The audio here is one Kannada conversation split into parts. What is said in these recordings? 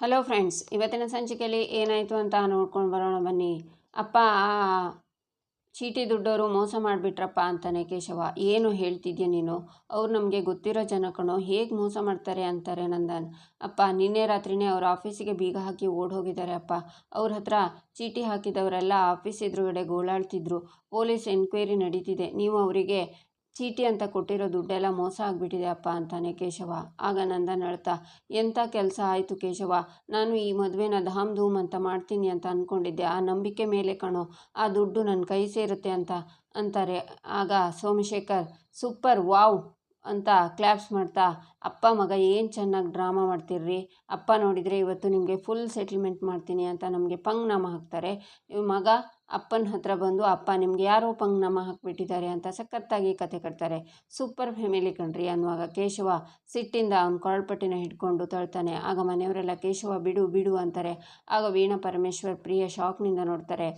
ಹಲೋ ಫ್ರೆಂಡ್ಸ್ ಇವತ್ತಿನ ಸಂಚಿಕೆಯಲ್ಲಿ ಏನಾಯಿತು ಅಂತ ನೋಡ್ಕೊಂಡು ಬರೋಣ ಬನ್ನಿ. ಅಪ್ಪ, ಆ ಚೀಟಿ ದುಡ್ಡವರು ಮೋಸ ಮಾಡಿಬಿಟ್ರಪ್ಪ ಅಂತಾನೆ ಕೇಶವ. ಏನು ಹೇಳ್ತಿದ್ಯಾ ನೀನು? ಅವ್ರು ನಮಗೆ ಗೊತ್ತಿರೋ ಜನ ಕಣೋ, ಹೇಗೆ ಮೋಸ ಮಾಡ್ತಾರೆ ಅಂತಾರೆ ನಂದನ್. ಅಪ್ಪ, ನಿನ್ನೆ ರಾತ್ರಿನೇ ಅವ್ರ ಆಫೀಸಿಗೆ ಬೀಗ ಹಾಕಿ ಹೋಗಿದ್ದಾರೆ ಅಪ್ಪ. ಅವ್ರ ಹತ್ರ ಚೀಟಿ ಹಾಕಿದವರೆಲ್ಲ ಆಫೀಸ್ ಎದುರುಗಡೆ ಗೋಳಾಡ್ತಿದ್ರು. ಪೊಲೀಸ್ ಎನ್ಕ್ವೈರಿ ನಡೀತಿದೆ. ನೀವು ಅವರಿಗೆ ಚೀಟಿ ಅಂತ ಕೊಟ್ಟಿರೋ ದುಡ್ಡೆಲ್ಲ ಮೋಸ ಆಗಿಬಿಟ್ಟಿದೆ ಅಪ್ಪ ಅಂತಾನೆ ಕೇಶವ. ಆಗ ನಂದನ್ ಅಳ್ತಾ ಎಂಥ ಕೆಲಸ ಆಯಿತು ಕೇಶವ? ನಾನು ಈ ಮದುವೆನ ಧಾಮ್ ಧೂಮ್ ಅಂತ ಮಾಡ್ತೀನಿ ಅಂತ ಅಂದ್ಕೊಂಡಿದ್ದೆ ಆ ನಂಬಿಕೆ ಮೇಲೆ ಕಣೋ, ಆ ದುಡ್ಡು ನನ್ನ ಕೈ ಸೇರುತ್ತೆ ಅಂತ ಅಂತಾರೆ. ಆಗ ಸೋಮಶೇಖರ್, ಸೂಪರ್, ವಾವ್! ಅಂತ ಕ್ಲ್ಯಾಪ್ಸ್ ಮಾಡ್ತಾ, ಅಪ್ಪ ಮಗ, ಏನು ಚೆನ್ನಾಗಿ ಡ್ರಾಮಾ ಮಾಡ್ತಿರ್ರಿ? ಅಪ್ಪ ನೋಡಿದರೆ ಇವತ್ತು ನಿಮಗೆ ಫುಲ್ ಸೆಟಲ್ಮೆಂಟ್ ಮಾಡ್ತೀನಿ ಅಂತ ನಮಗೆ ಪಂಗ್ನಾಮ ಹಾಕ್ತಾರೆ. ಮಗ, ಅಪ್ಪನ ಹತ್ರ ಬಂದು, ಅಪ್ಪ, ನಿಮಗೆ ಯಾರೋ ಪಂಗ್ನಾಮ ಹಾಕಿಬಿಟ್ಟಿದ್ದಾರೆ ಅಂತ ಸಖತ್ತಾಗಿ ಕತೆ ಕಟ್ತಾರೆ. ಸೂಪರ್ ಫ್ಯಾಮಿಲಿ ಕಣ್ರಿ, ಅನ್ನುವಾಗ ಕೇಶವ ಸಿಟ್ಟಿಂದ ಅವ್ನ ಕೊಳಪಟ್ಟಿನ ಹಿಡ್ಕೊಂಡು ತಳ್ತಾನೆ. ಆಗ ಮನೆಯವರೆಲ್ಲ, ಕೇಶವ, ಬಿಡು ಬಿಡು, ಅಂತಾರೆ. ಆಗ ವೀಣಾ, ಪರಮೇಶ್ವರ್, ಪ್ರಿಯ ಶಾಕ್ನಿಂದ ನೋಡ್ತಾರೆ.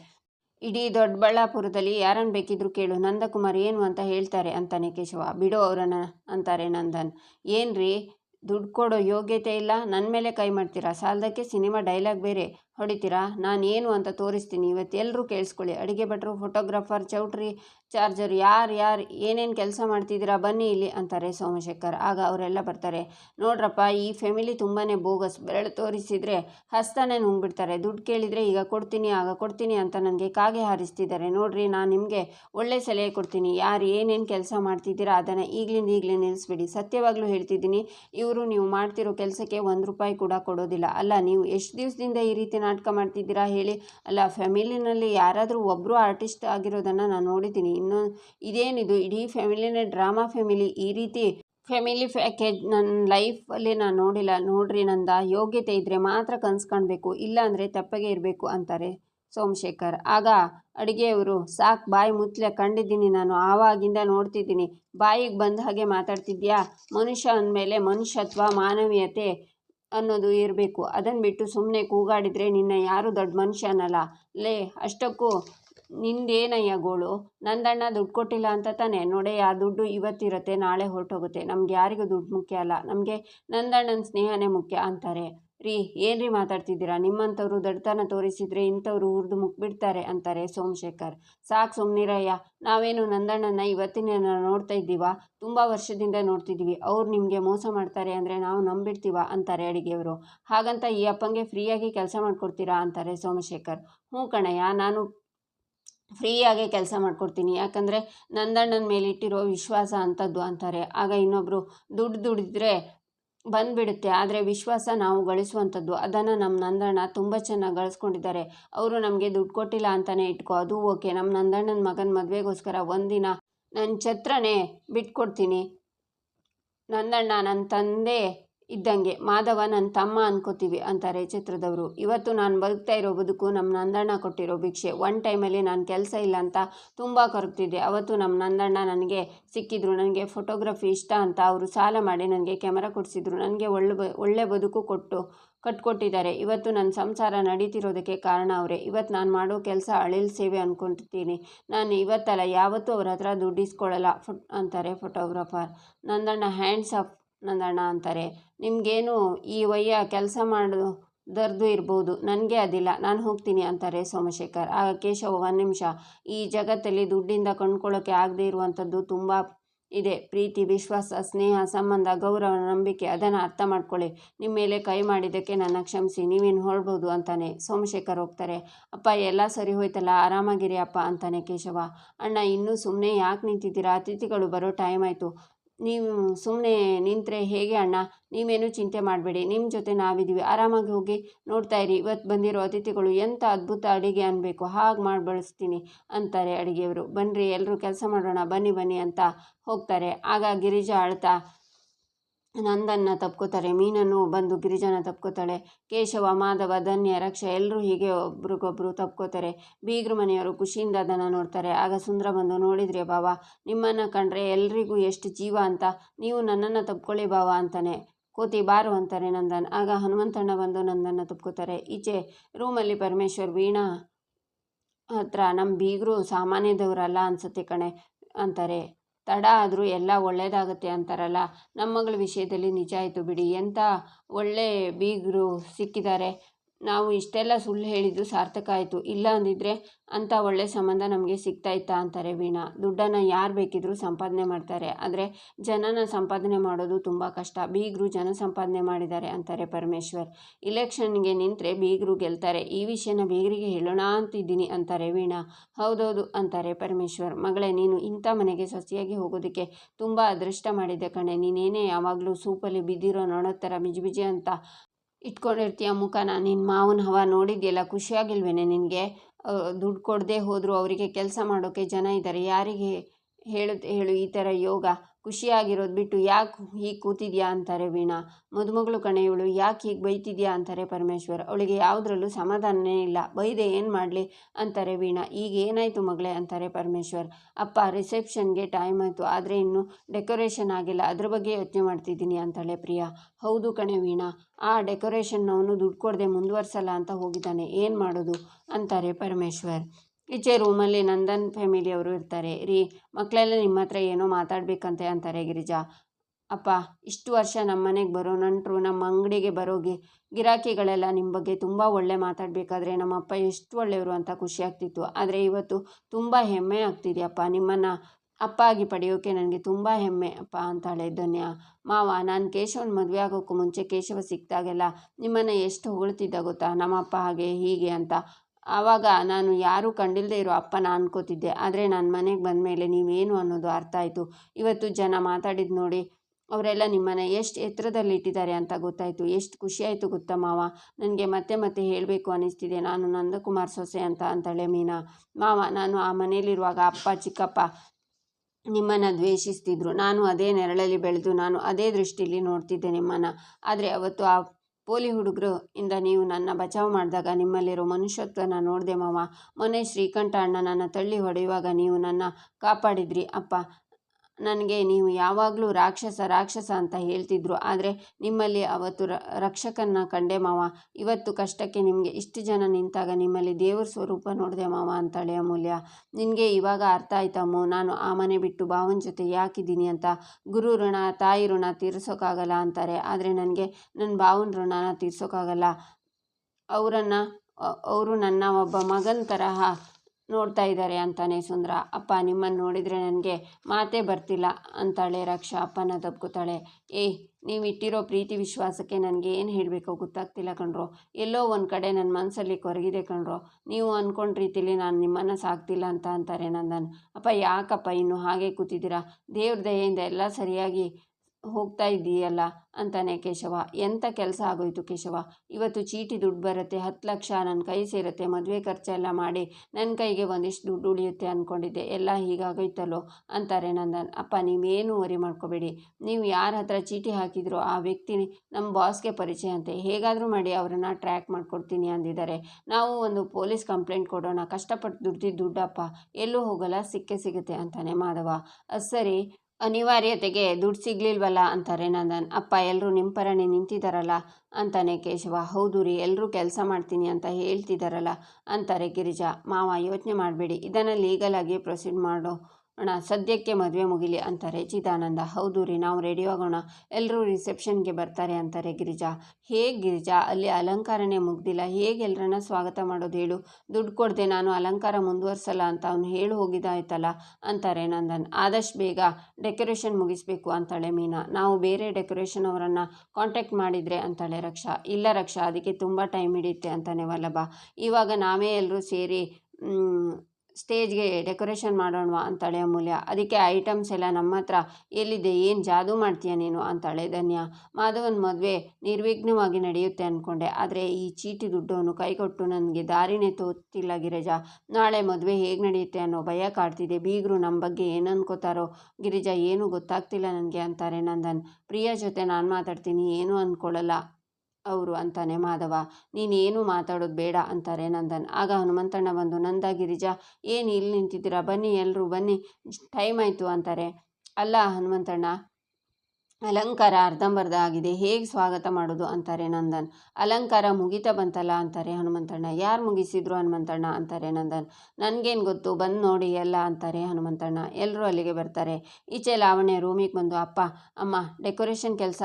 ಇಡೀ ದೊಡ್ಡಬಳ್ಳಾಪುರದಲ್ಲಿ ಯಾರನ್ನು ಬೇಕಿದ್ರು ಕೇಳು. ನಂದಕುಮಾರ್ ಏನು ಅಂತ ಹೇಳ್ತಾರೆ ಅಂತಾನೆ ಕೇಶವ. ಬಿಡು ಅವರನ್ನ ಅಂತಾರೆ ನಂದನ್. ಏನ್ರಿ? ದುಡ್ಡು ಕೊಡೋ ಯೋಗ್ಯತೆ ಇಲ್ಲ. ನನ್ನ ಮೇಲೆ ಕೈ ಮಾಡ್ತೀರಾ? ಸಾಲದಕ್ಕೆ ಸಿನಿಮಾ ಡೈಲಾಗ್ ಬೇರೆ. ಹೊಡಿತೀರಾ? ನಾನು ಏನು ಅಂತ ತೋರಿಸ್ತೀನಿ. ಇವತ್ತು ಎಲ್ಲರೂ ಕೇಳಿಸ್ಕೊಳ್ಳಿ. ಅಡುಗೆ ಭಟ್ರು ಫೋಟೋಗ್ರಾಫರ್ ಚೌಟ್ರಿ ಚಾರ್ಜರ್ ಯಾರು ಯಾರು, ಏನೇನು ಕೆಲಸ ಮಾಡ್ತಿದ್ದೀರಾ ಬನ್ನಿ ಇಲ್ಲಿ ಅಂತಾರೆ ಸೋಮಶೇಖರ್. ಆಗ ಅವರೆಲ್ಲ ಬರ್ತಾರೆ. ನೋಡ್ರಪ್ಪ, ಈ ಫ್ಯಾಮಿಲಿ ತುಂಬಾ ಬೋಗಸ್. ಬೆರಳು ತೋರಿಸಿದರೆ ಹಸ್ತಾನೆ ನುಂಗ್ಬಿಡ್ತಾರೆ. ದುಡ್ಡು ಕೇಳಿದರೆ ಈಗ ಕೊಡ್ತೀನಿ, ಆಗ ಕೊಡ್ತೀನಿ ಅಂತ ನನಗೆ ಕಾಗೆ ಹಾರಿಸ್ತಿದ್ದಾರೆ. ನೋಡ್ರಿ, ನಾನು ನಿಮಗೆ ಒಳ್ಳೆ ಸಲಹೆ ಕೊಡ್ತೀನಿ. ಯಾರು ಏನೇನು ಕೆಲಸ ಮಾಡ್ತಿದ್ದೀರಾ ಅದನ್ನು ಈಗಲಿಂದ ಈಗಲೇ ನಿಲ್ಲಿಸ್ಬಿಡಿ ಸತ್ಯವಾಗ್ಲೂ ಹೇಳ್ತಿದ್ದೀನಿ, ಇವರು ನೀವು ಮಾಡ್ತಿರೋ ಕೆಲಸಕ್ಕೆ ಒಂದು ರೂಪಾಯಿ ಕೂಡ ಕೊಡೋದಿಲ್ಲ. ಅಲ್ಲ, ನೀವು ಎಷ್ಟು ದಿವಸದಿಂದ ಈ ರೀತಿ ನಾಟಕ ಮಾಡ್ತಿದ್ದೀರಾ ಹೇಳಿ. ಅಲ್ಲ, ಫ್ಯಾಮಿಲಿನಲ್ಲಿ ಯಾರಾದರೂ ಒಬ್ಬರು ಆರ್ಟಿಸ್ಟ್ ಆಗಿರೋದನ್ನು ನಾನು ನೋಡಿದ್ದೀನಿ. ಇನ್ನೂ ಇದೇನಿದು, ಇಡೀ ಫ್ಯಾಮಿಲಿನೇ ಡ್ರಾಮಾ ಫ್ಯಾಮಿಲಿ. ಈ ರೀತಿ ಫ್ಯಾಮಿಲಿ ಪ್ಯಾಕೇಜ್ ನನ್ನ ಲೈಫಲ್ಲಿ ನಾನು ನೋಡಿಲ್ಲ. ನೋಡ್ರಿ ನಂದ ಯೋಗ್ಯತೆ ಇದ್ದರೆ ಮಾತ್ರ ಕನ್ಸು ಕಾಣಬೇಕು. ಇಲ್ಲಾಂದರೆ ತಪ್ಪಗೆ ಇರಬೇಕು ಅಂತಾರೆ ಸೋಮಶೇಖರ್. ಆಗ ಅಡುಗೆಯವರು, ಸಾಕು ಬಾಯಿ ಮುತ್ತಲೆ ಕಂಡಿದ್ದೀನಿ ನಾನು, ಆವಾಗಿಂದ ನೋಡ್ತಿದ್ದೀನಿ. ಬಾಯಿಗೆ ಬಂದ ಹಾಗೆ ಮಾತಾಡ್ತಿದ್ಯಾ? ಮನುಷ್ಯ ಅಂದಮೇಲೆ ಮನುಷ್ಯತ್ವ, ಮಾನವೀಯತೆ ಅನ್ನೋದು ಇರಬೇಕು. ಅದನ್ನು ಬಿಟ್ಟು ಸುಮ್ಮನೆ ಕೂಗಾಡಿದರೆ ನಿನ್ನ ಯಾರು ದೊಡ್ಡ ಮನುಷ್ಯ ಅನ್ನಲ್ಲ ಲೇ, ಅಷ್ಟಕ್ಕೂ ನಿಂದೇನಯ್ಯ ಗೋಳು? ನಂದಣ್ಣ ದುಡ್ಡು ಕೊಟ್ಟಿಲ್ಲ ಅಂತ ತಾನೆ? ನೋಡಿ, ಆ ದುಡ್ಡು ಇವತ್ತಿರುತ್ತೆ, ನಾಳೆ ಹೊರಟೋಗುತ್ತೆ. ನಮ್ಗೆ ಯಾರಿಗೂ ದುಡ್ಡು ಮುಖ್ಯ ಅಲ್ಲ. ನಮಗೆ ನಂದಣ್ಣನ ಸ್ನೇಹನೇ ಮುಖ್ಯ ಅಂತಾರೆ. ರೀ, ಏನ್ರಿ ಮಾತಾಡ್ತಿದ್ದೀರಾ? ನಿಮ್ಮಂಥವ್ರು ದಡ್ತನ ತೋರಿಸಿದ್ರೆ ಇಂಥವ್ರು ಹುರಿದು ಮುಕ್ಬಿಡ್ತಾರೆ ಅಂತಾರೆ ಸೋಮಶೇಖರ್. ಸಾಕು ಸುಮ್ಮನಿರಯ್ಯ ನಾವೇನು ನಂದಣ್ಣನ ಇವತ್ತಿನ ನೋಡ್ತಾ ಇದ್ದೀವ? ತುಂಬ ವರ್ಷದಿಂದ ನೋಡ್ತಿದ್ದೀವಿ. ಅವ್ರು ನಿಮಗೆ ಮೋಸ ಮಾಡ್ತಾರೆ ಅಂದರೆ ನಾವು ನಂಬಿಡ್ತೀವ? ಅಂತಾರೆ ಅಡಿಗೆಯವರು. ಹಾಗಂತ ಈ ಅಪ್ಪಂಗೆ ಫ್ರೀಯಾಗಿ ಕೆಲಸ ಮಾಡ್ಕೊಡ್ತೀರಾ? ಅಂತಾರೆ ಸೋಮಶೇಖರ್. ಹ್ಞೂ ಕಣಯ್ಯ, ನಾನು ಫ್ರೀಯಾಗೆ ಕೆಲಸ ಮಾಡ್ಕೊಡ್ತೀನಿ. ಯಾಕಂದರೆ ನಂದಣ್ಣನ ಮೇಲಿಟ್ಟಿರೋ ವಿಶ್ವಾಸ ಅಂಥದ್ದು ಅಂತಾರೆ. ಆಗ ಇನ್ನೊಬ್ಬರು ದುಡ್ಡು ದುಡಿದ್ರೆ ಬಂದುಬಿಡುತ್ತೆ. ಆದರೆ ವಿಶ್ವಾಸ ನಾವು ಗಳಿಸುವಂಥದ್ದು. ಅದನ್ನು ನಮ್ಮ ನಂದಣ್ಣ ತುಂಬ ಚೆನ್ನಾಗಿ ಗಳಿಸ್ಕೊಂಡಿದ್ದಾರೆ. ಅವರು ನಮಗೆ ದುಡ್ಡು ಕೊಟ್ಟಿಲ್ಲ ಅಂತಲೇ ಇಟ್ಕೋ. ಅದು ಓಕೆ. ನಮ್ಮ ನಂದಣ್ಣನ ಮಗನ ಮದುವೆಗೋಸ್ಕರ ಒಂದಿನ ನನ್ನ ಛತ್ರನೇ ಬಿಟ್ಕೊಡ್ತೀನಿ. ನಂದಣ್ಣ ನನ್ನ ತಂದೆ ಇದ್ದಂಗೆ, ಮಾಧವ ನನ್ನ ತಮ್ಮ ಅನ್ಕೋತೀವಿ ಅಂತಾರೆ ಚಿತ್ರದವರು. ಇವತ್ತು ನಾನು ಬದುಕ್ತಾ ಇರೋ ಬದುಕು ನಮ್ಮ ನಂದಣ್ಣ ಕೊಟ್ಟಿರೋ ಭಿಕ್ಷೆ. ಒನ್ ಟೈಮಲ್ಲಿ ನಾನು ಕೆಲಸ ಇಲ್ಲ ಅಂತ ತುಂಬ ಕೊರಗ್ತಿದ್ದೆ. ಅವತ್ತು ನಮ್ಮ ನಂದಣ್ಣ ನನಗೆ ಸಿಕ್ಕಿದ್ರು. ನನಗೆ ಫೋಟೋಗ್ರಫಿ ಇಷ್ಟ ಅಂತ ಅವರು ಸಾಲ ಮಾಡಿ ನನಗೆ ಕ್ಯಾಮರಾ ಕೊಡಿಸಿದ್ರು. ನನಗೆ ಒಳ್ಳೆ ಒಳ್ಳೆ ಬದುಕು ಕೊಟ್ಟು, ಕಟ್ಕೊಟ್ಟಿದ್ದಾರೆ. ಇವತ್ತು ನನ್ನ ಸಂಸಾರ ನಡೀತಿರೋದಕ್ಕೆ ಕಾರಣ ಅವರೇ. ಇವತ್ತು ನಾನು ಮಾಡೋ ಕೆಲಸ ಅಳಿಲ್ ಸೇವೆ ಅಂದ್ಕೊಳ್ತೀನಿ ನಾನು ಇವತ್ತಲ್ಲ, ಯಾವತ್ತೂ ಅವ್ರ ಹತ್ರ ದುಡ್ಡಿಸ್ಕೊಳ್ಳಲ್ಲ ಫೋ, ಅಂತಾರೆ photographer. Nandanna, hands off Nandanna ಅಂತಾರೆ. ನಿಮಗೇನು ಈ ವಯ್ಯ ಕೆಲಸ ಮಾಡೋದು ದರ್ದು ಇರ್ಬೋದು. ನನಗೆ ಅದಿಲ್ಲ. ನಾನು ಹೋಗ್ತೀನಿ ಅಂತಾರೆ ಸೋಮಶೇಖರ್. ಆಗ ಕೇಶವ, ಒಂದು ನಿಮಿಷ. ಈ ಜಗತ್ತಲ್ಲಿ ದುಡ್ಡಿಂದ ಕೊಂಡ್ಕೊಳ್ಳೋಕ್ಕೆ ಆಗದೇ ಇರುವಂಥದ್ದು ತುಂಬ ಇದೆ. ಪ್ರೀತಿ, ವಿಶ್ವಾಸ, ಸ್ನೇಹ, ಸಂಬಂಧ, ಗೌರವ, ನಂಬಿಕೆ ಅದನ್ನು ಅರ್ಥ ಮಾಡ್ಕೊಳ್ಳಿ. ನಿಮ್ಮ ಮೇಲೆ ಕೈ ಮಾಡಿದ್ದಕ್ಕೆ ನನ್ನ ಕ್ಷಮಿಸಿ. ನೀವೇನು ಹೊರಡ್ಬೋದು ಅಂತಾನೆ ಸೋಮಶೇಖರ್ ಹೋಗ್ತಾರೆ. ಅಪ್ಪ, ಎಲ್ಲ ಸರಿ ಹೋಯ್ತಲ್ಲ? ಆರಾಮಾಗಿರಿ ಅಪ್ಪ ಅಂತಾನೆ ಕೇಶವ. ಅಣ್ಣ, ಇನ್ನೂ ಸುಮ್ಮನೆ ಯಾಕೆ ನಿಂತಿದ್ದೀರಾ? ಅತಿಥಿಗಳು ಬರೋ ಟೈಮ್ ಆಯಿತು. ನೀವು ಸುಮ್ಮನೆ ನಿಂತರೆ ಹೇಗೆ ಅಣ್ಣ? ನೀವೇನು ಚಿಂತೆ ಮಾಡಬೇಡಿ. ನಿಮ್ಮ ಜೊತೆ ನಾವಿದ್ದೀವಿ. ಆರಾಮಾಗಿ ಹೋಗಿ ನೋಡ್ತಾ ಇರಿ. ಇವತ್ತು ಬಂದಿರೋ ಅತಿಥಿಗಳು ಎಂಥ ಅದ್ಭುತ ಅಡುಗೆ ಅನ್ನಬೇಕು ಹಾಗೆ ಮಾಡಿ ಬಳಸ್ತೀನಿ ಅಂತಾರೆ ಅಡುಗೆಯವರು. ಬನ್ನಿರಿ ಎಲ್ಲರೂ ಕೆಲಸ ಮಾಡೋಣ. ಬನ್ನಿ ಬನ್ನಿ ಅಂತ ಹೋಗ್ತಾರೆ. ಆಗ ಗಿರಿಜಾ ಅಳ್ತಾ ನಂದನ್ನ ತಪ್ಕೋತಾರೆ, ಮೀನನ್ನು ಬಂದು ಗಿರಿಜನ ತಪ್ಕೋತಾಳೆ, ಕೇಶವ, ಮಾಧವ, ಧನ್ಯ, ರಕ್ಷ ಎಲ್ಲರೂ ಹೀಗೆ ಒಬ್ರಿಗೊಬ್ರು ತಪ್ಕೋತಾರೆ. ಬೀಗ್ರ ಮನೆಯವರು ಖುಷಿಯಿಂದ ಅದನ್ನು ನೋಡ್ತಾರೆ. ಆಗ ಸುಂದರ ಬಂದು, ನೋಡಿದ್ರೆ ಬಾವ ನಿಮ್ಮನ್ನು ಕಂಡ್ರೆ ಎಲ್ರಿಗೂ ಎಷ್ಟು ಜೀವ ಅಂತ, ನೀವು ನನ್ನನ್ನು ತಪ್ಕೊಳ್ಳಿ ಬಾವ ಅಂತಾನೆ. ಕೋತಿ ಬಾರು ಅಂತಾರೆ ನಂದನ್. ಆಗ ಹನುಮಂತಣ್ಣ ಬಂದು ನಂದನ್ನು ತಪ್ಕೋತಾರೆ. ಈಚೆ ರೂಮಲ್ಲಿ ಪರಮೇಶ್ವರ್ ವೀಣಾ ಹತ್ರ ನಮ್ಮ ಬೀಗರು ಸಾಮಾನ್ಯದವರಲ್ಲ ಅನ್ಸುತ್ತೆ ಕಣೆ, ಅಂತಾರೆ. ತಡ ಆದರೂ ಎಲ್ಲ ಒಳ್ಳೆಯದಾಗುತ್ತೆ ಅಂತಾರಲ್ಲ? ನಮ್ಮ ಮಗಳ ವಿಷಯದಲ್ಲಿ ನಿಜ ಆಯಿತು ಬಿಡಿ. ಎಂಥ ಒಳ್ಳೆ ಬೀಗರು ಸಿಕ್ಕಿದ್ದಾರೆ. ನಾವು ಇಷ್ಟೆಲ್ಲ ಸುಳ್ಳು ಹೇಳಿದ್ದು ಸಾರ್ಥಕ ಆಯಿತು. ಇಲ್ಲ ಅಂದಿದ್ರೆ ಅಂಥ ಒಳ್ಳೆ ಸಂಬಂಧ ನಮಗೆ ಸಿಗ್ತಾ ಇತ್ತಾ ಅಂತಾರೆ ವೀಣಾ. ದುಡ್ಡನ್ನು ಯಾರು ಬೇಕಿದ್ರೂ ಸಂಪಾದನೆ ಮಾಡ್ತಾರೆ. ಆದರೆ ಜನನ ಸಂಪಾದನೆ ಮಾಡೋದು ತುಂಬ ಕಷ್ಟ. ಬೀಗರು ಜನ ಸಂಪಾದನೆ ಮಾಡಿದ್ದಾರೆ ಅಂತಾರೆ ಪರಮೇಶ್ವರ್. ಇಲೆಕ್ಷನ್ಗೆ ನಿಂತರೆ ಬೀಗರು ಗೆಲ್ತಾರೆ. ಈ ವಿಷಯನ ಬೀಗರಿಗೆ ಹೇಳೋಣ ಅಂತಿದ್ದೀನಿ ಅಂತಾರೆ ವೀಣಾ. ಹೌದೌದು ಅಂತಾರೆ ಪರಮೇಶ್ವರ್. ಮಗಳೇ, ನೀನು ಇಂಥ ಮನೆಗೆ ಸೊಸೆಯಾಗಿ ಹೋಗೋದಕ್ಕೆ ತುಂಬ ಅದೃಷ್ಟ ಮಾಡಿದ್ದೆ ಕಣೆ. ನೀನೇನೇ ಯಾವಾಗಲೂ ಸೂಪಲ್ಲಿ ಬಿದ್ದಿರೋ ನೋಡೋ ಥರ ಬಿಜಿ ಬಿಜಿ ಅಂತ ಇಟ್ಕೊಂಡಿರ್ತೀಯ ಮುಖನ? ನಿನ್ನ ಮಾವನ ಹವ ನೋಡಿದೆಯಲ್ಲ, ಖುಷಿಯಾಗಿಲ್ವೇನೆ ನಿನಗೆ? ದುಡ್ಡು ಕೊಡದೆ ಹೋದರೂ ಅವರಿಗೆ ಕೆಲಸ ಮಾಡೋಕ್ಕೆ ಜನ ಇದ್ದಾರೆ ಯಾರಿಗೆ ಹೇಳು ಹೇಳು ಈ ಥರ ಯೋಗ? ಖುಷಿಯಾಗಿರೋದು ಬಿಟ್ಟು ಯಾಕೆ ಹೀಗೆ ಕೂತಿದ್ಯಾ ಅಂತಾರೆ ವೀಣಾ. ಮದುಮಗಳು ಕಣೆ ಇವಳು ಯಾಕೆ ಹೀಗೆ ಬೈತಿದ್ಯಾ ಅಂತಾರೆ ಪರಮೇಶ್ವರ್. ಅವಳಿಗೆ ಯಾವುದರಲ್ಲೂ ಸಮಾಧಾನನೇ ಇಲ್ಲ. ಬೈದೆ ಏನು ಮಾಡಲಿ ಅಂತಾರೆ ವೀಣಾ. ಈಗ ಏನಾಯಿತು ಮಗಳೇ ಅಂತಾರೆ ಪರಮೇಶ್ವರ್. ಅಪ್ಪ, ರಿಸೆಪ್ಷನ್ಗೆ ಟೈಮ್ ಆಯಿತು. ಆದರೆ ಇನ್ನೂ ಡೆಕೋರೇಷನ್ ಆಗಿಲ್ಲ. ಅದ್ರ ಬಗ್ಗೆ ಯೋಚನೆ ಮಾಡ್ತಿದ್ದೀನಿ ಅಂತಾಳೆ ಪ್ರಿಯಾ. ಹೌದು ಕಣೆ ವೀಣಾ. ಆ ಡೆಕೋರೇಷನ್ ಅವನು ದುಡ್ಡು ಕೊಡದೆ ಮುಂದುವರ್ಸಲ್ಲ ಅಂತ ಹೋಗಿದ್ದಾನೆ. ಏನು ಮಾಡೋದು? ಅಂತಾರೆ ಪರಮೇಶ್ವರ್. ಈಚೆ ರೂಮಲ್ಲಿ ನಂದನ್ ಫ್ಯಾಮಿಲಿಯವರು ಇರ್ತಾರೆ. ರೀ ಮಕ್ಕಳೆಲ್ಲ ನಿಮ್ಮ ಹತ್ರ ಏನೋ ಮಾತಾಡಬೇಕಂತೆ ಅಂತಾರೆ ಗಿರಿಜಾ. ಅಪ್ಪ, ಇಷ್ಟು ವರ್ಷ ನಮ್ಮ ಮನೆಗೆ ಬರೋ ನಂಟರು, ನಮ್ಮ ಅಂಗಡಿಗೆ ಬರೋ ಗಿ, ಗಿರಾಕಿಗಳೆಲ್ಲ ನಿಮ್ಮ ಬಗ್ಗೆ ತುಂಬ ಒಳ್ಳೆ ಮಾತಾಡಬೇಕಾದ್ರೆ ನಮ್ಮಪ್ಪ ಎಷ್ಟು ಒಳ್ಳೆಯವರು ಅಂತ ಖುಷಿ ಆಗ್ತಿತ್ತು. ಆದರೆ ಇವತ್ತು ತುಂಬ ಹೆಮ್ಮೆ ಆಗ್ತಿದೆಯಪ್ಪ ನಿಮ್ಮನ್ನು ಅಪ್ಪ ಆಗಿ ಪಡೆಯೋಕೆ ನನಗೆ ತುಂಬ ಹೆಮ್ಮೆ ಅಪ್ಪ ಅಂತಾಳೆ ಧನ್ಯ. ಮಾವ, ನಾನು ಕೇಶವನ ಮದುವೆ ಆಗೋಕ್ಕೂ ಮುಂಚೆ ಕೇಶವ ಸಿಕ್ಕಿದಾಗೆಲ್ಲ ನಿಮ್ಮನ್ನು ಎಷ್ಟು ಹೊಗಳ್ತಿದ್ದ ಗೊತ್ತಾ? ನಮ್ಮ ಅಪ್ಪ ಹಾಗೆ ಹೀಗೆ ಅಂತ ಆವಾಗ ನಾನು ಯಾರೂ ಕಂಡಿಲ್ಲದೆ ಇರೋ ಅಪ್ಪನ ಅನ್ಕೋತಿದ್ದೆ. ಆದರೆ ನನ್ನ ಮನೆಗೆ ಬಂದ ಮೇಲೆ ನೀವೇನು ಅನ್ನೋದು ಅರ್ಥ ಆಯಿತು. ಇವತ್ತು ಜನ ಮಾತಾಡಿದ್ದು ನೋಡಿ ಅವರೆಲ್ಲ ನಿಮ್ಮನ್ನು ಎಷ್ಟು ಎತ್ತರದಲ್ಲಿ ಇಟ್ಟಿದ್ದಾರೆ ಅಂತ ಗೊತ್ತಾಯಿತು. ಎಷ್ಟು ಖುಷಿಯಾಯಿತು ಗೊತ್ತಾ ಮಾವ? ನನಗೆ ಮತ್ತೆ ಮತ್ತೆ ಹೇಳಬೇಕು ಅನ್ನಿಸ್ತಿದೆ ನಾನು ನಂದಕುಮಾರ್ ಸೊಸೆ ಅಂತ ಅಂತಾಳೆ ಮೀನಾ. ಮಾವ, ನಾನು ಆ ಮನೆಯಲ್ಲಿರುವಾಗ ಅಪ್ಪ, ಚಿಕ್ಕಪ್ಪ ನಿಮ್ಮನ್ನು ದ್ವೇಷಿಸ್ತಿದ್ರು. ನಾನು ಅದೇ ನೆರಳಲ್ಲಿ ಬೆಳೆದು ನಾನು ಅದೇ ದೃಷ್ಟಿಯಲ್ಲಿ ನೋಡ್ತಿದ್ದೆ ನಿಮ್ಮನ್ನು. ಆದರೆ ಅವತ್ತು ಆ ಪೋಲಿ ಹುಡುಗರು ಇಂದ ನೀವು ನನ್ನ ಬಚಾವ್ ಮಾಡಿದಾಗ ನಿಮ್ಮಲ್ಲಿರೋ ಮನುಷ್ಯತ್ವನ ನೋಡಿದೆ ಮಾವ. ಮೊನ್ನೆ ಶ್ರೀಕಂಠ ಅಣ್ಣ ನನ್ನ ತಳ್ಳಿ ಹೊಡೆಯುವಾಗ ನೀವು ನನ್ನ ಕಾಪಾಡಿದ್ರಿ ಅಪ್ಪ. ನನಗೆ ನೀವು ಯಾವಾಗಲೂ ರಾಕ್ಷಸ ರಾಕ್ಷಸ ಅಂತ ಹೇಳ್ತಿದ್ರು. ಆದರೆ ನಿಮ್ಮಲ್ಲಿ ಅವತ್ತು ರಕ್ಷಕನ್ನ ಕಂಡೆ ಮಾವ. ಇವತ್ತು ಕಷ್ಟಕ್ಕೆ ನಿಮಗೆ ಇಷ್ಟು ಜನ ನಿಂತಾಗ ನಿಮ್ಮಲ್ಲಿ ದೇವ್ರ ಸ್ವರೂಪ ನೋಡಿದೆ ಮಾವ ಅಂತಾಳೆ ಅಮೂಲ್ಯ. ನಿನಗೆ ಇವಾಗ ಅರ್ಥ ಆಯ್ತಮ್ಮ ನಾನು ಆ ಮನೆ ಬಿಟ್ಟು ಭಾವನ ಜೊತೆ ಯಾಕಿದ್ದೀನಿ ಅಂತ ಗುರು ಋಣ, ತಾಯಿ ಋಣ ತೀರಿಸೋಕ್ಕಾಗಲ್ಲ ಅಂತಾರೆ. ಆದರೆ ನನಗೆ ನನ್ನ ಭಾವನ ಋಣನ ತೀರ್ಸೋಕ್ಕಾಗಲ್ಲ ಅವರನ್ನು ಅವರು ನನ್ನ ಒಬ್ಬ ಮಗನ ತರಹ ನೋಡ್ತಾ ಇದ್ದಾರೆ ಅಂತಾನೆ ಸುಂದ್ರ. ಅಪ್ಪ ನಿಮ್ಮನ್ನು ನೋಡಿದರೆ ನನಗೆ ಮಾತೇ ಬರ್ತಿಲ್ಲ ಅಂತಾಳೆ ರಕ್ಷ. ಅಪ್ಪನ ತಪ್ಕೋತಾಳೆ ಏಯ್ ನೀವು ಇಟ್ಟಿರೋ ಪ್ರೀತಿ ವಿಶ್ವಾಸಕ್ಕೆ ನನಗೆ ಏನು ಹೇಳಬೇಕೋ ಗೊತ್ತಾಗ್ತಿಲ್ಲ ಕಣ್ರೋ. ಎಲ್ಲೋ ಒಂದು ಕಡೆ ನನ್ನ ಮನಸ್ಸಲ್ಲಿ ಕೊರಗಿದೆ ಕಣ್ರೋ. ನೀವು ಅಂದ್ಕೊಂಡ ರೀತಿಲಿ ನಾನು ನಿಮ್ಮನ್ನು ಸಾಕ್ತಿಲ್ಲ ಅಂತ ಅಂತಾರೆ ನಂದನ್. ಅಪ್ಪ, ಯಾಕಪ್ಪ ಇನ್ನು ಹಾಗೆ ಕೂತಿದ್ದೀರಾ? ದೇವ್ರ ದಯೆಯಿಂದ ಎಲ್ಲ ಸರಿಯಾಗಿ ಹೋಗ್ತಾ ಇದ್ದೀಯಲ್ಲ ಅಂತಾನೆ ಕೇಶವ. ಎಂಥ ಕೆಲಸ ಆಗೋಯ್ತು ಕೇಶವ? ಇವತ್ತು ಚೀಟಿ ದುಡ್ಡು ಬರುತ್ತೆ, ಹತ್ತು ಲಕ್ಷ ನನ್ನ ಕೈ ಸೇರುತ್ತೆ, ಮದುವೆ ಖರ್ಚೆಲ್ಲ ಮಾಡಿ ನನ್ನ ಕೈಗೆ ಒಂದಿಷ್ಟು ದುಡ್ಡು ಉಳಿಯುತ್ತೆ ಅಂದ್ಕೊಂಡಿದ್ದೆ ಎಲ್ಲ ಹೀಗಾಗೋಯ್ತಲ್ಲೋ? ಅಂತಾರೆ ನಂದನ್. ಅಪ್ಪ, ನೀವೇನು ವರಿ ಮಾಡ್ಕೋಬೇಡಿ. ನೀವು ಯಾರ ಹತ್ರ ಚೀಟಿ ಹಾಕಿದ್ರೋ ಆ ವ್ಯಕ್ತಿ ನಮ್ಮ ಬಾಸ್ಗೆ ಪರಿಚಯ ಅಂತೆ. ಹೇಗಾದರೂ ಮಾಡಿ ಅವರನ್ನು ಟ್ರ್ಯಾಕ್ ಮಾಡ್ಕೊಡ್ತೀನಿ ಅಂದಿದ್ದಾರೆ. ನಾವು ಒಂದು ಪೊಲೀಸ್ ಕಂಪ್ಲೇಂಟ್ ಕೊಡೋಣ. ಕಷ್ಟಪಟ್ಟು ದುಡ್ದಿದ್ದು ದುಡ್ಡಪ್ಪ, ಎಲ್ಲೂ ಹೋಗಲ್ಲ, ಸಿಕ್ಕೇ ಸಿಗುತ್ತೆ, ಅಂತಾನೆ ಮಾಧವ. ಸರಿ. ಅನಿವಾರ್ಯತೆಗೆ ದುಡ್ಡು ಸಿಗ್ಲಿಲ್ವಲ್ಲ ಅಂತಾರೆ ನಂದನ್. ಅಪ್ಪ ಎಲ್ಲರೂ ನಿಮ್ಮ ಪರನೇ ನಿಂತಿದ್ದಾರಲ್ಲ ಅಂತಾನೆ ಕೇಶವ. ಹೌದು ರೀ ಎಲ್ಲರೂ ಕೆಲಸ ಮಾಡ್ತೀನಿ ಅಂತ ಹೇಳ್ತಿದ್ದಾರಲ್ಲ ಅಂತಾರೆ ಗಿರಿಜಾ. ಮಾವ, ಯೋಚನೆ ಮಾಡಬೇಡಿ. ಇದನ್ನು ಲೀಗಲಾಗಿ ಪ್ರೊಸೀಡ್ ಮಾಡೋ. ಅಣ್ಣ, ಸದ್ಯಕ್ಕೆ ಮದುವೆ ಮುಗಿಲಿ ಅಂತಾರೆ ಚಿದಾನಂದ. ಹೌದು ರೀ, ನಾವು ರೆಡಿ ಆಗೋಣ. ಎಲ್ಲರೂ ರಿಸೆಪ್ಷನ್ಗೆ ಬರ್ತಾರೆ ಅಂತಾರೆ ಗಿರಿಜಾ. ಹೇಗೆ ಗಿರಿಜಾ, ಅಲ್ಲಿ ಅಲಂಕಾರನೇ ಮುಗ್ದಿಲ್ಲ. ಹೇಗೆ ಎಲ್ಲರನ್ನ ಸ್ವಾಗತ ಮಾಡೋದು ಹೇಳು. ದುಡ್ಡು ಕೊಡದೆ ನಾನು ಅಲಂಕಾರ ಮುಂದುವರಿಸಲ್ಲ ಅಂತ ಅವನು ಹೇಳಿ ಹೋಗಿದ್ದಾಯ್ತಲ್ಲ ಅಂತಾರೆ ನಂದನ್. ಆದಷ್ಟು ಬೇಗ ಡೆಕೋರೇಷನ್ ಮುಗಿಸ್ಬೇಕು ಅಂತಾಳೆ ಮೀನಾ. ನಾವು ಬೇರೆ ಡೆಕೋರೇಷನ್ ಅವರನ್ನು ಕಾಂಟ್ಯಾಕ್ಟ್ ಮಾಡಿದರೆ ಅಂತಾಳೆ ರಕ್ಷಾ. ಇಲ್ಲ ರಕ್ಷಾ, ಅದಕ್ಕೆ ತುಂಬ ಟೈಮ್ ಹಿಡಿಯುತ್ತೆ ಅಂತಾನೆ ವಲ್ಲಭ. ಇವಾಗ ನಾವೇ ಎಲ್ಲರೂ ಸೇರಿ ಸ್ಟೇಜ್ಗೆ ಡೆಕೋರೇಷನ್ ಮಾಡೋಣವಾ ಅಂತಾಳೆ ಅಮೂಲ್ಯ ಅದಕ್ಕೆ ಐಟಮ್ಸ್ ಎಲ್ಲ ನಮ್ಮ ಹತ್ರ ಎಲ್ಲಿದೆ? ಏನು ಜಾದೂ ಮಾಡ್ತೀಯ ನೀನು? ಅಂತಾಳೆ ಧನ್ಯ. ಮಾಧವನ ಮದುವೆ ನಿರ್ವಿಘ್ನವಾಗಿ ನಡೆಯುತ್ತೆ ಅಂದ್ಕೊಂಡೆ ಆದರೆ ಈ ಚೀಟಿ ದುಡ್ಡವನು ಕೈಕೊಟ್ಟು ನನಗೆ ದಾರಿನೇ ತೋತಿಲ್ಲ ಗಿರಿಜಾ. ನಾಳೆ ಮದುವೆ ಹೇಗೆ ನಡೆಯುತ್ತೆ ಅನ್ನೋ ಭಯ ಕಾಡ್ತಿದೆ. ಬೀಗರು ನಮ್ಮ ಬಗ್ಗೆ ಏನು ಅನ್ಕೋತಾರೋ ಗಿರಿಜಾ, ಏನೂ ಗೊತ್ತಾಗ್ತಿಲ್ಲ ನನಗೆ ಅಂತಾರೆ ನಂದನ್. ಪ್ರಿಯ ಜೊತೆ ನಾನು ಮಾತಾಡ್ತೀನಿ, ಏನೂ ಅಂದ್ಕೊಳ್ಳಲ್ಲ ಅವರು ಅಂತಾನೆ, ಮಾಧವ, ನೀನೇನು ಮಾತಾಡೋದು ಬೇಡ ಅಂತಾರೆ ನಂದನ್. ಆಗ ಹನುಮಂತಣ್ಣ ಬಂದು, ನಂದ ಗಿರಿಜಾ, ಏನು ಇಲ್ಲಿ ನಿಂತಿದ್ದೀರಾ? ಬನ್ನಿ ಎಲ್ಲರೂ ಬನ್ನಿ, ಟೈಮ್ ಆಯಿತು ಅಂತಾರೆ. ಅಲ್ಲ ಹನುಮಂತಣ್ಣ, ಅಲಂಕಾರ ಅರ್ಧಂಬರ್ಧ ಆಗಿದೆ, ಹೇಗೆ ಸ್ವಾಗತ ಮಾಡೋದು? ಅಂತಾರೆ ನಂದನ್. ಅಲಂಕಾರ ಮುಗಿತ ಬಂತಲ್ಲ ಅಂತಾರೆ ಹನುಮಂತಣ್ಣ. ಯಾರು ಮುಗಿಸಿದ್ರು ಹನುಮಂತಣ್ಣ? ಅಂತಾರೆ ನಂದನ್. ನನಗೇನು ಗೊತ್ತು, ಬಂದು ನೋಡಿ ಎಲ್ಲ ಅಂತಾರೆ ಹನುಮಂತಣ್ಣ. ಎಲ್ಲರೂ ಅಲ್ಲಿಗೆ ಬರ್ತಾರೆ. ಈಚೆ ಲಾವಣ್ಯ ರೂಮಿಗೆ ಬಂದು, ಅಪ್ಪ, ಅಮ್ಮ ಡೆಕೋರೇಷನ್ ಕೆಲಸ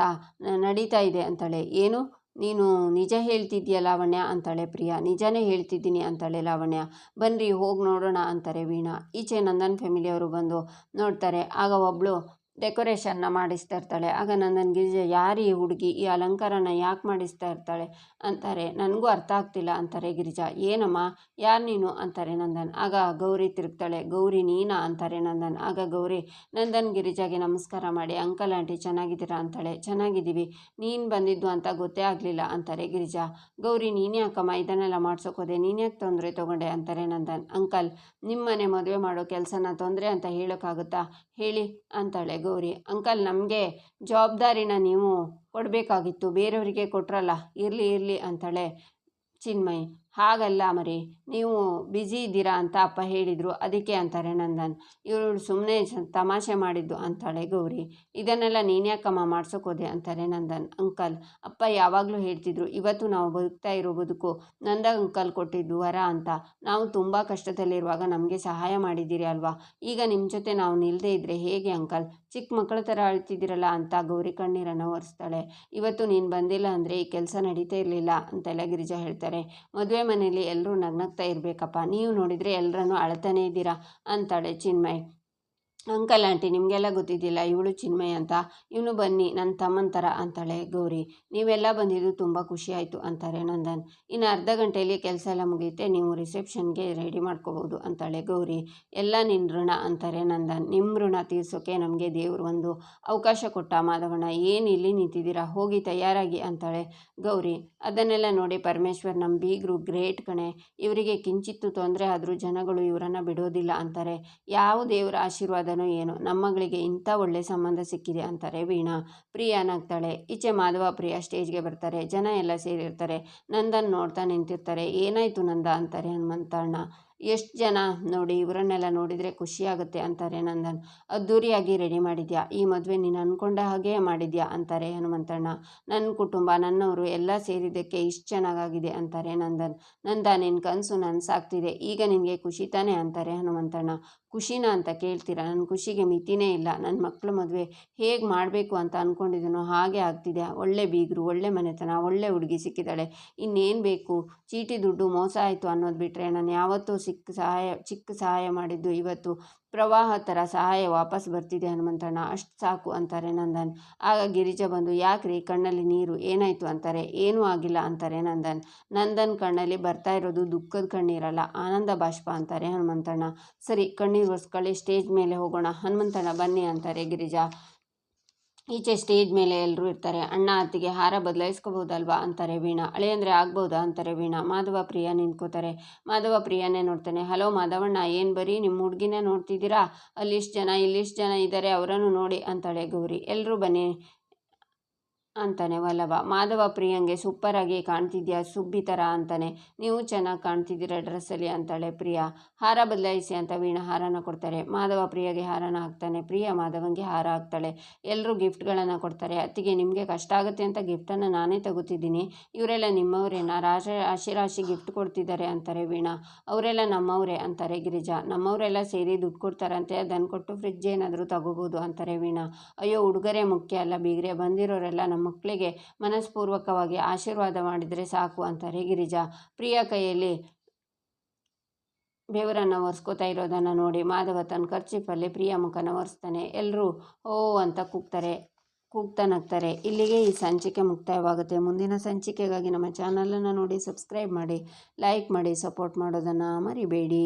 ನಡೀತಾ ಇದೆ ಅಂತಾಳೆ. ಏನು? ನೀನು ನಿಜ ಹೇಳ್ತಿದ್ದೀಯ ಲಾವಣ್ಯ? ಅಂತಾಳೆ ಪ್ರಿಯಾ. ನಿಜನೇ ಹೇಳ್ತಿದ್ದೀನಿ ಅಂತಾಳೆ ಲಾವಣ್ಯ. ಬನ್ನಿರಿ ಹೋಗಿ ನೋಡೋಣ, ಅಂತಾರೆ ವೀಣಾ. ಈಚೆ ನಂದನ್ ಫ್ಯಾಮಿಲಿಯವರು ಬಂದು ನೋಡ್ತಾರೆ. ಆಗ ಒಬ್ಬಳು ಡೆಕೋರೇಷನ್ನ ಮಾಡಿಸ್ತಾ ಇರ್ತಾಳೆ. ಆಗ ನಂದನ್ ಗಿರಿಜ, ಯಾರು ಈ ಹುಡುಗಿ? ಈ ಅಲಂಕಾರನ ಯಾಕೆ ಮಾಡಿಸ್ತಾ ಇರ್ತಾಳೆ? ಅಂತಾರೆ. ನನಗೂ ಅರ್ಥ ಆಗ್ತಿಲ್ಲ ಅಂತಾರೆ ಗಿರಿಜಾ. ಏನಮ್ಮ? ಯಾರು ನೀನು? ಅಂತಾರೆ ನಂದನ್. ಆಗ ಗೌರಿ ತಿರುಗ್ತಾಳೆ. ಗೌರಿ, ನೀನಾ? ಅಂತಾರೆ ನಂದನ್. ಆಗ ಗೌರಿ, ನಂದನ್ ಗಿರಿಜಾಗೆ ನಮಸ್ಕಾರ ಮಾಡಿ. ಅಂಕಲ್, ಆಂಟಿ ಚೆನ್ನಾಗಿದ್ದೀರಾ? ಅಂತಾಳೆ. ಚೆನ್ನಾಗಿದ್ದೀವಿ. ನೀನು ಬಂದಿದ್ದು ಅಂತ ಗೊತ್ತೇ ಆಗಲಿಲ್ಲ ಅಂತಾರೆ ಗಿರಿಜಾ. ಗೌರಿ, ನೀನೇ ಯಾಕಮ್ಮ ಇದನ್ನೆಲ್ಲ ಮಾಡ್ಸೋಕೋದೆ ನೀನು ಯಾಕೆ ತೊಂದರೆ ತೊಗೊಂಡೆ? ಅಂತಾರೆ ನಂದನ್. ಅಂಕಲ್, ನಿಮ್ಮನೆ ಮದುವೆ ಮಾಡೋ ಕೆಲಸನ ತೊಂದರೆ ಅಂತ ಹೇಳೋಕ್ಕಾಗುತ್ತಾ? ಹೇಳಿ ಅಂತಾಳೆ ಗೌರಿ ಅಂಕಲ್ ನಮಗೆ ಜವಾಬ್ದಾರಿನ ನೀವು ಕೊಡಬೇಕಾಗಿತ್ತು. ಬೇರೆಯವರಿಗೆ ಕೊಟ್ರಲ್ಲ. ಇರಲಿ ಇರಲಿ ಅಂತಾಳೆ ಚಿನ್ಮಯ್. ಹಾಗಲ್ಲ ಮರಿ, ನೀವು ಬ್ಯುಸಿ ಇದ್ದೀರಾ ಅಂತ ಅಪ್ಪ ಹೇಳಿದರು. ಅದಕ್ಕೆ ಅಂತಾರೆ ನಂದನ್. ಇವಳು ಸುಮ್ಮನೆ ತಮಾಷೆ ಮಾಡಿದ್ದು ಅಂತಾಳೆ ಗೌರಿ. ಇದನ್ನೆಲ್ಲ ನೀನ್ಯಾಕಮ್ಮ ಮಾಡ್ಸೋಕೋದೆ ಅಂತಾರೆ ನಂದನ್. ಅಂಕಲ್, ಅಪ್ಪ ಯಾವಾಗಲೂ ಹೇಳ್ತಿದ್ರು, ಇವತ್ತು ನಾವು ಬದುಕ್ತಾ ಇರೋ ಬದುಕು, ನಂದ ಅಂಕಲ್ ಕೊಟ್ಟಿದ್ದು ವರ ಅಂತ. ನಾವು ತುಂಬ ಕಷ್ಟದಲ್ಲಿರುವಾಗ ನಮಗೆ ಸಹಾಯ ಮಾಡಿದ್ದೀರಿ ಅಲ್ವಾ? ಈಗ ನಿಮ್ಮ ಜೊತೆ ನಾವು ನಿಲ್ಲದೆ ಇದ್ದರೆ ಹೇಗೆ ಅಂಕಲ್? ಚಿಕ್ಕ ಮಕ್ಕಳ ಥರ ಅಳ್ತಿದ್ದೀರಲ್ಲ ಅಂತ ಗೌರಿ ಕಣ್ಣೀರನ್ನು ಒರೆಸ್ತಾಳೆ. ಇವತ್ತು ನೀನು ಬಂದಿಲ್ಲ ಅಂದರೆ ಈ ಕೆಲಸ ನಡೀತಾ ಇರಲಿಲ್ಲ ಅಂತೆಲ್ಲ ಗಿರಿಜಾ ಹೇಳ್ತಾರೆ. ಮದುವೆ ಮನೆಯಲ್ಲಿ ಎಲ್ಲರೂ ನಗ್ನಗ್ತಾ ಇರಬೇಕಪ್ಪ. ನೀವು ನೋಡಿದರೆ ಎಲ್ಲರನ್ನೂ ಅಳ್ತಾನೇ ಇದ್ದೀರಾ? ಅಂತಾಳೆ ಚಿನ್ಮಯ್. ಅಂಕಲ್, ಆಂಟಿ, ನಿಮಗೆಲ್ಲ ಗೊತ್ತಿದ್ದಿಲ್ಲ, ಇವಳು ಚಿನ್ಮಯ ಅಂತ. ಇವನು ಬನ್ನಿ ನನ್ನ ತಮ್ಮನ ಥರ ಅಂತಾಳೆ ಗೌರಿ. ನೀವೆಲ್ಲ ಬಂದಿದ್ದು ತುಂಬ ಖುಷಿಯಾಯಿತು ಅಂತಾರೆ ನಂದನ್. ಇನ್ನು ಅರ್ಧ ಗಂಟೆಯಲ್ಲಿ ಕೆಲಸ ಎಲ್ಲ ಮುಗಿಯುತ್ತೆ, ನೀವು ರಿಸೆಪ್ಷನ್ಗೆ ರೆಡಿ ಮಾಡ್ಕೋಬೋದು ಅಂತಾಳೆ ಗೌರಿ. ಎಲ್ಲ ನಿನ್ನ ಋಣ ಅಂತಾರೆ ನಂದನ್. ನಿಮ್ಮ ಋಣ ತೀರ್ಸೋಕೆ ನಮಗೆ ದೇವರು ಒಂದು ಅವಕಾಶ ಕೊಟ್ಟ ಮಾಧವಣ್ಣ. ಏನು ಇಲ್ಲಿ ನಿಂತಿದ್ದೀರಾ? ಹೋಗಿ ತಯಾರಾಗಿ ಅಂತಾಳೆ ಗೌರಿ. ಅದನ್ನೆಲ್ಲ ನೋಡಿ ಪರಮೇಶ್ವರ್ ನಮ್ಮ ಬೀಗರು ಗ್ರೇಟ್ ಕಣೆ. ಇವರಿಗೆ ಕಿಂಚಿತ್ತು ತೊಂದರೆ ಆದರೂ ಜನಗಳು ಇವರನ್ನು ಬಿಡೋದಿಲ್ಲ ಅಂತಾರೆ. ಯಾವ ದೇವರ ಆಶೀರ್ವಾದ ಏನೋ. ನಮ್ಮ ಮಗಳಿಗೆ ಇಂಥ ಒಳ್ಳೆ ಸಂಬಂಧ ಸಿಕ್ಕಿದೆ ಅಂತಾರೆ ವೀಣಾ. ಪ್ರಿಯಾ ನಗ್ತಾಳೆ ಈಚೆ ಮಾಧವ, ಪ್ರಿಯಾ ಸ್ಟೇಜ್ಗೆ ಬರ್ತಾರೆ. ಜನ ಎಲ್ಲ ಸೇರಿರ್ತಾರೆ. ನಂದನ್ ನೋಡ್ತಾ ನಿಂತಿರ್ತಾರೆ. ಏನಾಯಿತು ನಂದ? ಅಂತಾರೆ ಹನುಮಂತಣ್ಣ. ಎಷ್ಟು ಜನ ನೋಡಿ ಇವರನ್ನೆಲ್ಲ ನೋಡಿದರೆ ಖುಷಿಯಾಗುತ್ತೆ ಅಂತಾರೆ ನಂದನ್. ಅದ್ಧೂರಿಯಾಗಿ ರೆಡಿ ಮಾಡಿದ್ಯಾ? ಈ ಮದುವೆ ನೀನು ಅಂದ್ಕೊಂಡ ಹಾಗೆ ಮಾಡಿದ್ಯಾ? ಅಂತಾರೆ ಹನುಮಂತಣ್ಣ. ನನ್ನ ಕುಟುಂಬ, ನನ್ನವರು ಎಲ್ಲ ಸೇರಿದ್ದಕ್ಕೆ ಇಷ್ಟು ಚೆನ್ನಾಗಾಗಿದೆ ಅಂತಾರೆ ನಂದನ್. ನಂದ ನಿನ್ನ ಕನಸು ಸಾಕ್ತಿದೆ ಈಗ ನಿನಗೆ ಖುಷಿ ತಾನೇ? ಅಂತಾರೆ ಹನುಮಂತಣ್ಣ. ಖುಷಿನ ಅಂತ ಕೇಳ್ತೀರಾ? ನನ್ನ ಖುಷಿಗೆ ಮಿತಿನೇ ಇಲ್ಲ. ನನ್ನ ಮಕ್ಕಳ ಮದುವೆ ಹೇಗೆ ಮಾಡಬೇಕು ಅಂತ ಅಂದ್ಕೊಂಡಿದ್ದೀನೋ ಹಾಗೆ ಆಗ್ತಿದೆ. ಒಳ್ಳೆ ಬೀಗರು, ಒಳ್ಳೆ ಮನೆತನ, ಒಳ್ಳೆ ಹುಡುಗಿ ಸಿಕ್ಕಿದ್ದಾಳೆ. ಇನ್ನೇನು ಬೇಕು? ಚೀಟಿ ದುಡ್ಡು ಮೋಸ ಆಯಿತು ಅನ್ನೋದು ಬಿಟ್ಟರೆ ನಾನು ಯಾವತ್ತೂ ಸಿಕ್ಕ ಸಹಾಯ, ಚಿಕ್ಕ ಸಹಾಯ ಮಾಡಿದ್ದು ಇವತ್ತು ಪ್ರವಾಹ ಥರ ಸಹಾಯ ವಾಪಸ್ ಬರ್ತಿದೆ ಹನುಮಂತಣ್ಣ. ಅಷ್ಟು ಸಾಕು ಅಂತಾರೆ ನಂದನ್. ಆಗ ಗಿರಿಜಾ ಬಂದು, ಯಾಕ್ರಿ ಕಣ್ಣಲ್ಲಿ ನೀರು? ಏನಾಯಿತು? ಅಂತಾರೆ. ಏನೂ ಆಗಿಲ್ಲ ಅಂತಾರೆ ನಂದನ್. ನಂದನ್ ಕಣ್ಣಲ್ಲಿ ಬರ್ತಾ ಇರೋದು ದುಃಖದ ಕಣ್ಣೀರಲ್ಲ, ಆನಂದ ಬಾಷ್ಪ ಅಂತಾರೆ ಹನುಮಂತಣ್ಣ. ಸರಿ ಕಣ್ಣೀರು ಒರೆಸ್ಕೊಳ್ಳಿ ಸ್ಟೇಜ್ ಮೇಲೆ ಹೋಗೋಣ. ಹನುಮಂತಣ್ಣ ಬನ್ನಿ ಅಂತಾರೆ ಗಿರಿಜಾ. ಈಚೆ ಸ್ಟೇಜ್ ಮೇಲೆ ಎಲ್ಲರೂ ಇರ್ತಾರೆ. ಅಣ್ಣ, ಅತ್ತಿಗೆ ಹಾರ ಬದಲಾಯಿಸ್ಕೋಬೋದಲ್ವಾ ಅಂತಾರೆ ವೀಣಾ. ಅಳೆಯಂದರೆ ಆಗ್ಬೋದಾ? ಅಂತಾರೆ ವೀಣಾ. ಮಾಧವ, ಪ್ರಿಯ ನಿಂತ್ಕೋತಾರೆ. ಮಾಧವ, ಪ್ರಿಯನೇ ನೋಡ್ತಾನೆ. ಹಲೋ ಮಾಧವಣ್ಣ, ಏನು ಬರೀ ನಿಮ್ಮ ಹುಡುಗಿನೇ ನೋಡ್ತಿದ್ದೀರಾ? ಅಲ್ಲಿಷ್ಟು ಜನ, ಇಲ್ಲಿಷ್ಟು ಜನ ಇದ್ದಾರೆ ಅವರನ್ನು ನೋಡಿ ಅಂತಾಳೆ ಗೌರಿ. ಎಲ್ಲರೂ ಬನ್ನಿ. ಅಂತಾನೆ ವಲ್ಲಭ. ಮಾಧವ ಪ್ರಿಯಂಗೆ ಸೂಪರಾಗಿ ಕಾಣ್ತಿದ್ಯಾ? ಸುಬ್ಬಿ ಥರ ಅಂತಾನೆ. ನೀವು ಚೆನ್ನಾಗಿ ಕಾಣ್ತಿದ್ದೀರ ಡ್ರೆಸ್ಸಲ್ಲಿ ಅಂತಾಳೆ ಪ್ರಿಯ. ಹಾರ ಬದಲಾಯಿಸಿ ಅಂತ ವೀಣಾ ಹಾರನ ಕೊಡ್ತಾರೆ. ಮಾಧವ ಪ್ರಿಯಗೆ ಹಾರನ ಹಾಕ್ತಾನೆ. ಪ್ರಿಯ ಮಾಧವಂಗೆ ಹಾರ ಹಾಕ್ತಾಳೆ. ಎಲ್ಲರೂ ಗಿಫ್ಟ್ಗಳನ್ನು ಕೊಡ್ತಾರೆ. ಅತ್ತಿಗೆ ನಿಮಗೆ ಕಷ್ಟ ಆಗುತ್ತೆ ಅಂತ ಗಿಫ್ಟನ್ನು ನಾನೇ ತಗೋತಿದ್ದೀನಿ. ಇವರೆಲ್ಲ ನಿಮ್ಮವರೇನ? ರಾಶ ರಾಶಿ ರಾಶಿ ಗಿಫ್ಟ್ ಕೊಡ್ತಿದ್ದಾರೆ ಅಂತಾರೆ ವೀಣಾ. ಅವರೆಲ್ಲ ನಮ್ಮವರೇ ಅಂತಾರೆ ಗಿರಿಜಾ. ನಮ್ಮವರೆಲ್ಲ ಸೇರಿ ದುಡ್ಡು ಕೊಡ್ತಾರಂತೆ. ಅದನ್ನು ಕೊಟ್ಟು ಫ್ರಿಜ್ ಏನಾದರೂ ತಗೋಬೋದು ಅಂತಾರೆ ವೀಣಾ. ಅಯ್ಯೋ, ಉಡುಗೊರೆ ಮುಖ್ಯ ಅಲ್ಲ. ಬೀಗರೆ ಬಂದಿರೋರೆಲ್ಲ ನಮ್ಮ ಮಕ್ಕಳಿಗೆ ಮನಸ್ಪೂರ್ವಕವಾಗಿ ಆಶೀರ್ವಾದ ಮಾಡಿದರೆ ಸಾಕು ಅಂತಾರೆ ಗಿರಿಜಾ, ಪ್ರಿಯ ಕೈಯಲ್ಲಿ ಬೆವರನ್ನು ಒರೆಸ್ಕೋತಾ ಇರೋದನ್ನು ನೋಡಿ ಮಾಧವ ತನ್ನ ಖರ್ಚಿಪಲ್ಲಿ ಪ್ರಿಯ ಮುಖನ ಒರೆಸ್ತಾನೆ. ಎಲ್ಲರೂ ಓ ಅಂತ ಕೂಗ್ತಾರೆ ಕೂಗ್ತಾ ನಗ್ತಾರೆ ಇಲ್ಲಿಗೆ ಈ ಸಂಚಿಕೆ ಮುಕ್ತಾಯವಾಗುತ್ತೆ. ಮುಂದಿನ ಸಂಚಿಕೆಗಾಗಿ ನಮ್ಮ ಚಾನಲನ್ನು ನೋಡಿ, ಸಬ್ಸ್ಕ್ರೈಬ್ ಮಾಡಿ, ಲೈಕ್ ಮಾಡಿ, ಸಪೋರ್ಟ್ ಮಾಡೋದನ್ನು ಮರಿಬೇಡಿ.